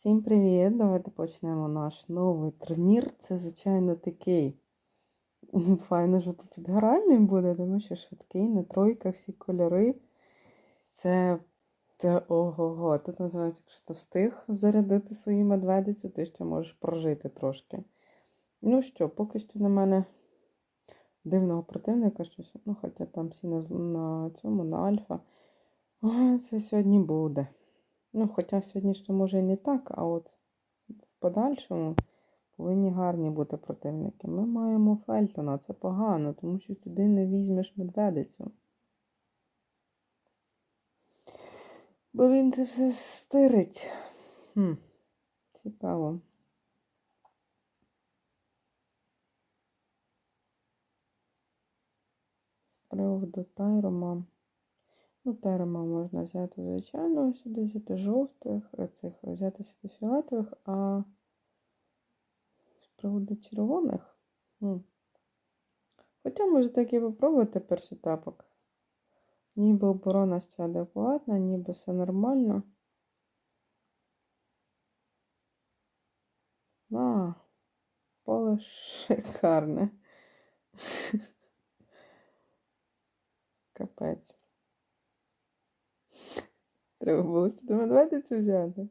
Всім привіт! Давайте почнемо наш новий турнір. Це, звичайно, такий файно, що тут підгральний буде, тому що швидкий, на тройках всі кольори. Це це ого-го. Тут називається, якщо ти встиг зарядити свою медведицю, ти ще можеш прожити трошки. Ну що, поки що на мене дивного противника щось. Ну, хоча там всі на, на цьому, на альфа. А, це сьогодні буде. Ну, хоча сьогодні ще може і не так, а от в подальшому повинні гарні бути противники. Ми маємо Фельтона, це погано, тому що туди не візьмеш медведицю. Бо він це все стирить. Хм, Цікаво. З приводу Тайрома. Ну, терема можна взяти, звичайно, сюди взяти жовтих, е, цих взяти сюди фіолетових, а з приводу червоних. М. Хоча можете і попробувати перший тапок. Ніби оборона ще адекватна, ніби все нормально. А, поле шикарне. Капець. Треба було сюди медведицю взяти.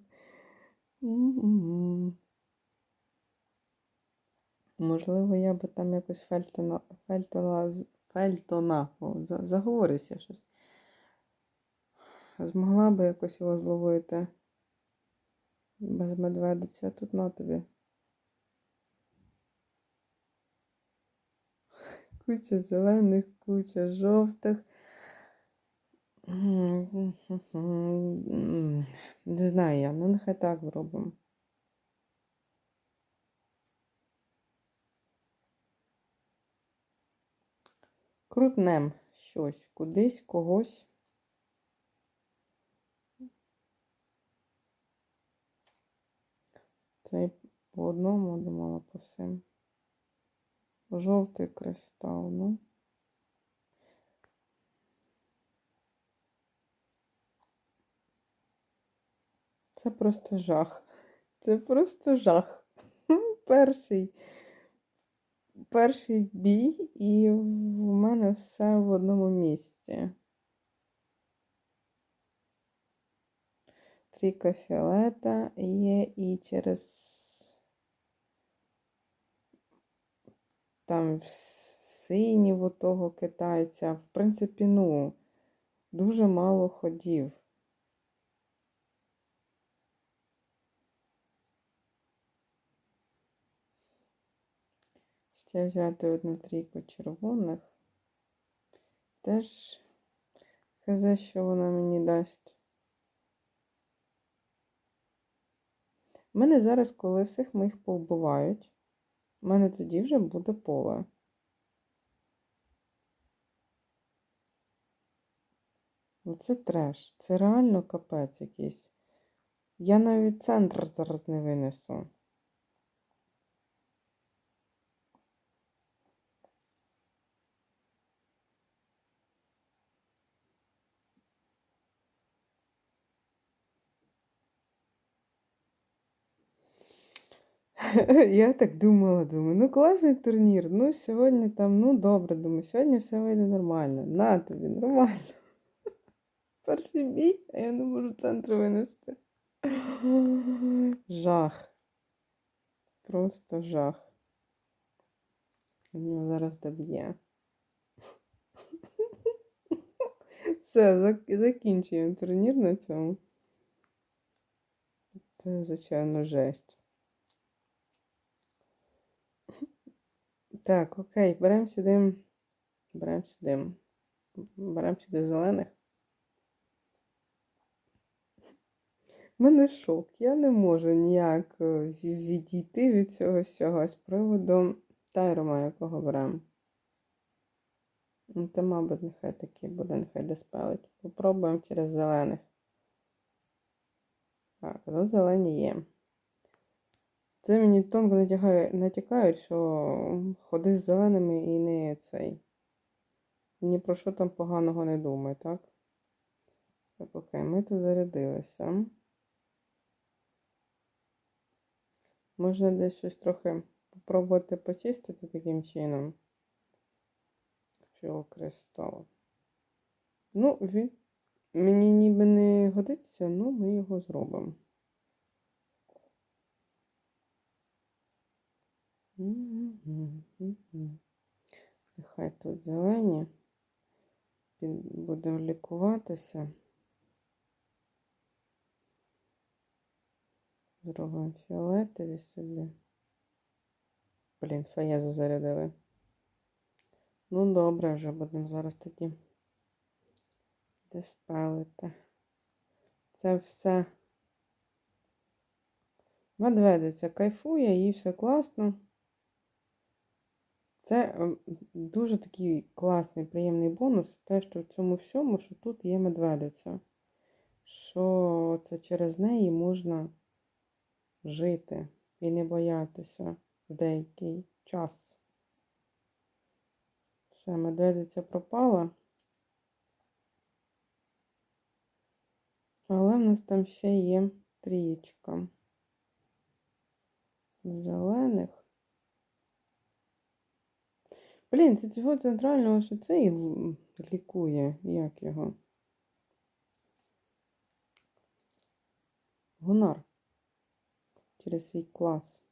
Можливо, я би там якось Фельтона, Фельтона, Фельтона, о, щось. Змогла би якось його зловити без медведиці, а тут на тобі. Куча зелених, куча жовтих. Не знаю я, ну нехай так зробимо. Крутнем щось, кудись, когось. Це по одному думала по всім. Жовтий кристал, ну. Це просто жах. Це просто жах. Перший перший бій, і в мене все в одному місці. Трійка фіолета є і через там синів того китайця. В принципі, ну, дуже мало ходів. Ще взяти одну трійку червоних. Теж хз, що вона мені дасть. У мене зараз, коли всіх моїх повбивають, у мене тоді вже буде поле. Оце треш. Це реально капець якийсь. Я навіть центр зараз не винесу. Я так думала, думаю, ну класний турнір. Ну, сьогодні там, ну добре, думаю, сьогодні все вийде нормально. На тобі, нормально. Перший бій, а я не можу центр винести. Жах. Просто жах. Він зараз доб'є. Все, закінчуємо турнір на цьому. Це, звичайно, жесть. Так, окей, беремо сюди. Беремо сюди. Беремо сюди зелених. У мене шок. Я не можу ніяк е, відійти від цього всього з приводу тайрома, якого беремо. Ну, це, мабуть, нехай такий буде, нехай диспелить. Попробуємо через зелених. Так, тут зелені є. Це мені тонко натякають, що ходи з зеленими і не цей. Ні про що там поганого не думай, так? Так, окей, ми тут зарядилися. Можна десь щось трохи попробувати почистити таким чином. Фіол кристал. Ну, він мені ніби не годиться, ну ми його зробимо. Нехай тут зелені. Будемо лікуватися. Зробимо фіолетові собі. Блін, фаєзу зарядили. Ну, добре, вже будемо зараз тоді диспелити. Це все. Медведиця кайфує, їй все класно. Це ем, дуже такий класний, приємний бонус. Те, що в цьому всьому, що тут є медведиця. Що це через неї можна жити і не боятися в деякий час. Все, медведиця пропала. Але в нас там ще є трієчка зелених. Блін, це цього центрального, що це лікує. Як його? Гунар. Через свій клас.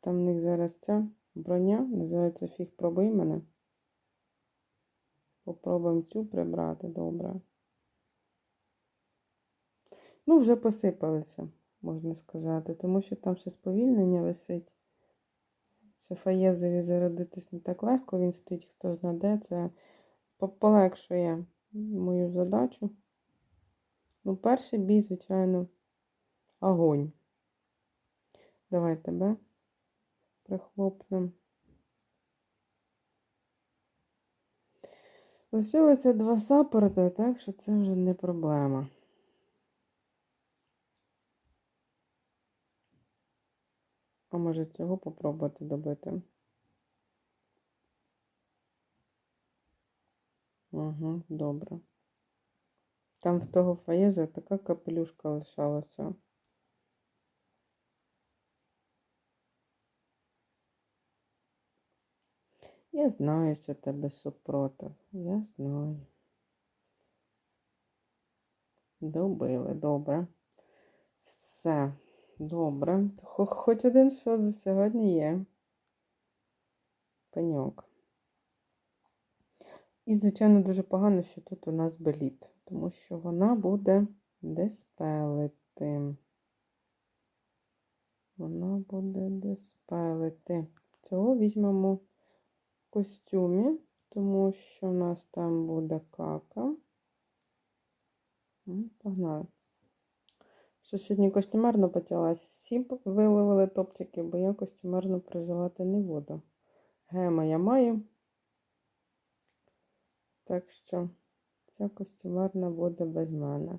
Там в них зараз ця броня, називається фіг пробий мене. Попробуємо цю прибрати, добре. Ну, вже посипалися, можна сказати, тому що там ще сповільнення висить. Ще фаєзові зародитись не так легко, він стоїть, хто знаде, це полегшує мою задачу. Ну, перший бій, звичайно, огонь. Давай тебе прихлопнемо. Лишилося два саппорти, так що це вже не проблема. А може цього попробувати добити? Угу, добре. Там в того фаєза така капелюшка лишалася. Я знаю, що тебе супротив. Я знаю. Добили, добре. Все, добре. Хоч один шот за сьогодні є. Пеньок. І, звичайно, дуже погано, що тут у нас беліт, тому що вона буде диспелити. Вона буде диспелити. Цього візьмемо в костюмі, тому що в нас там буде кака. Погнали. Що сьогодні костюмерно почалась. Всі б виловили топчики, бо я костюмерно призивати не буду. Гема я маю. Так що ця костюмерна буде без мене.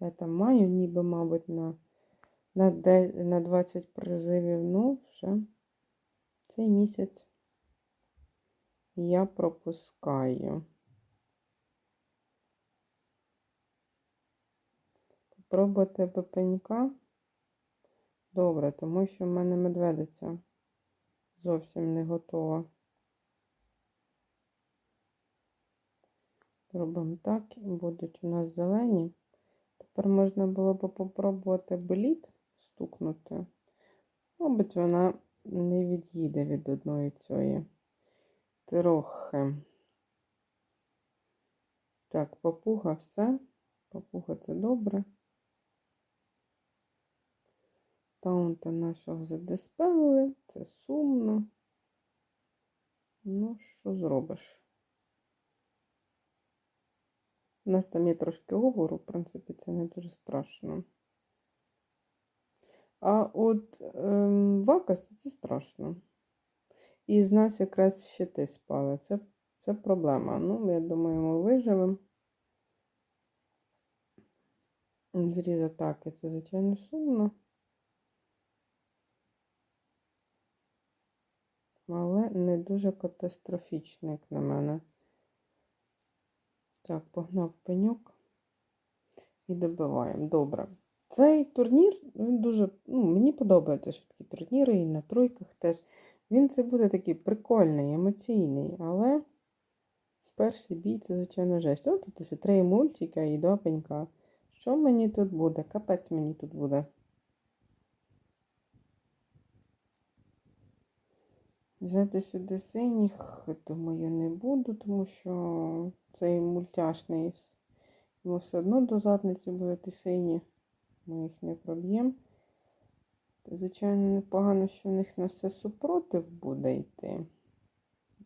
Я там маю, ніби, мабуть, на, на, на 20 призивів. Ну, вже цей місяць я пропускаю. Попробувати пепенька. Добре, тому що в мене медведиця зовсім не готова. Робимо так, і будуть у нас зелені. Тепер можна було б попробувати блід стукнути. Мабуть, вона не від'їде від одної цієї. Трохи. Так, папуга все. Папуга це добре. Таунта нашого задиспелили. Це сумно. Ну, що зробиш? У нас там є трошки говору, в принципі, це не дуже страшно. А от ем, вакас це страшно. І з нас якраз щити спали. Це, це проблема. Ну, я думаю, ми виживемо. Зріз атаки це, звичайно, сумно. Але не дуже катастрофічно, як на мене. Так, погнав пеньок. і добиваємо. Добре. Цей турнір він дуже, ну, мені подобаються швидкі турніри і на тройках теж. Він це буде такий прикольний, емоційний, але перший бій це, звичайно, жесть. От тут ще три мультика і два. Що мені тут буде? Капець мені тут буде. Взяти сюди синіх, думаю, не буду, тому що цей мультяшний. Йому все одно до задниці буде ті сині. Ми їх не проб'ємо. Звичайно, непогано, що в них на все супротив буде йти.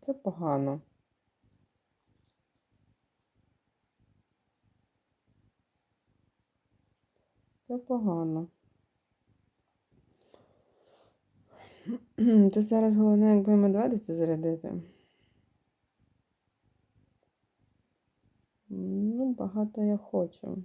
Це погано. Це погано. Тут зараз головне, якби медведиця зарядити. Ну, багато я хочу.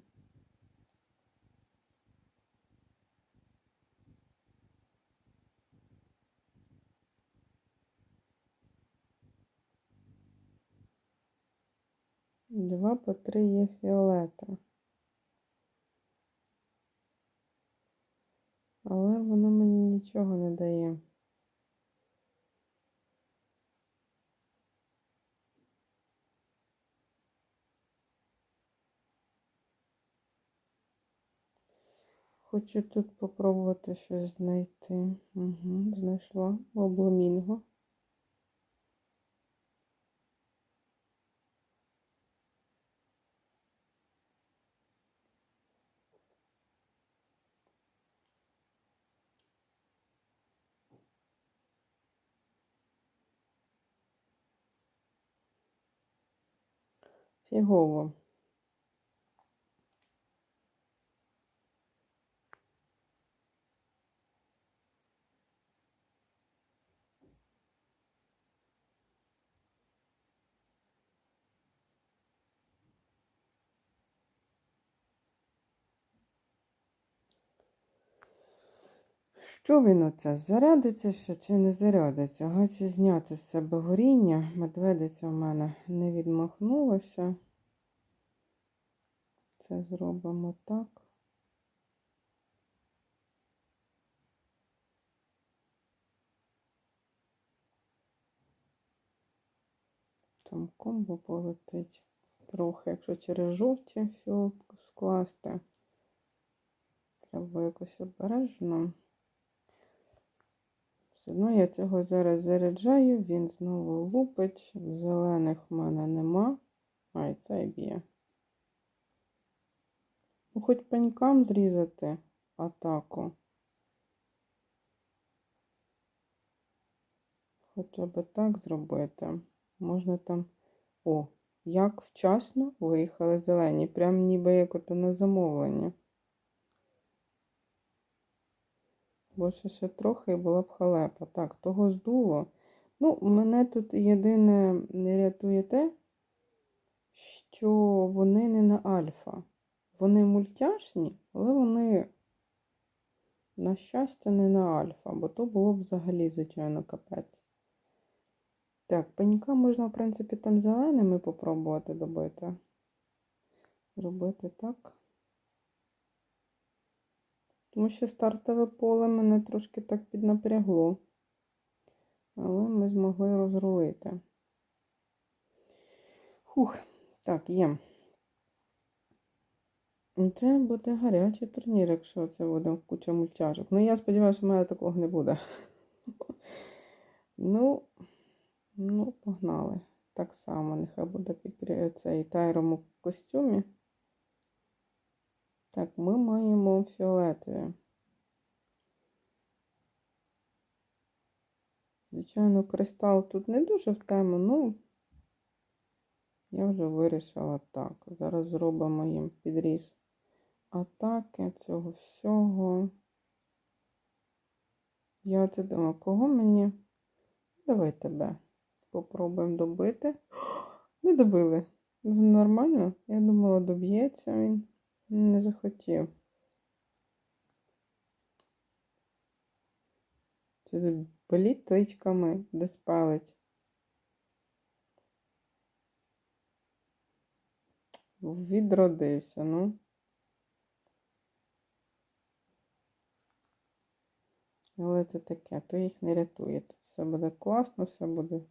Два по три є фіолета. Але воно мені нічого не дає. Хочу тут попробувати щось знайти. Угу, знайшла обломінго. Фігово. Що він оце? Зарядиться ще чи не зарядиться? Гасі зняти з себе горіння. Медведиця в мене не відмахнулася. Це зробимо так. Там комбо полетить трохи, якщо через жовті фіолку скласти. Треба якось обережно. Все одно я цього зараз заряджаю, він знову лупить. Зелених в мене нема. Ай, це б'є. Ну, хоч пенькам зрізати атаку. Хоча б так зробити. Можна там. О, як вчасно виїхали зелені. Прям ніби як ото на замовлення. Бо ще ще трохи і була б халепа. Так, того здуло. Ну, мене тут єдине не рятує те, що вони не на альфа. Вони мультяшні, але вони, на щастя, не на альфа, бо то було б взагалі, звичайно, капець. Так, пенька можна, в принципі, там зеленими попробувати добити. Робити так. Тому що стартове поле мене трошки так піднапрягло. Але ми змогли розрулити. Хух, так, є. Це буде гарячий турнір, якщо це буде куча мультяжок. Ну, я сподіваюся, в мене такого не буде. Ну, ну, погнали. Так само, нехай буде цей тайром у костюмі. Так, ми маємо фіолетові. Звичайно, кристал тут не дуже в тему, ну, я вже вирішила так. Зараз зробимо їм підріз атаки цього всього. Я це думаю, кого мені? Давай тебе. Попробуємо добити. Не добили. Нормально? Я думала, доб'ється він. Не захотів. Це боліть тичками, де спалить. Відродився, ну. Але це таке, то їх не рятує. Тут все буде класно, все буде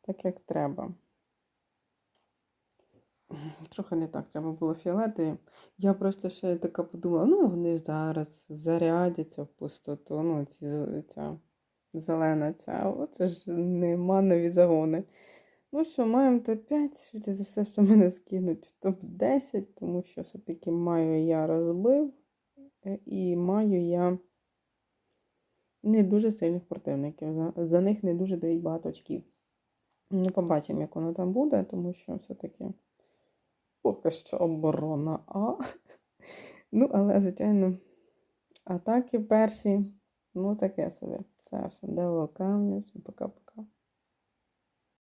так, як треба. Трохи не так треба було фіолетові. Я просто ще така подумала, ну вони ж зараз зарядяться в пустоту. Ну, ці, ця зелена ця, оце ж не манові загони. Ну що, маємо топ-5, швидше за все, що мене скинуть в топ-10, тому що все-таки маю я розбив, е, і маю я не дуже сильних противників. За, за них не дуже дають багато очків. Ну, побачимо, як воно там буде, тому що все-таки поки що оборона А. Ну, але, звичайно, атаки перші, ну таке собі. Це все, дело камню, всім пока-пока.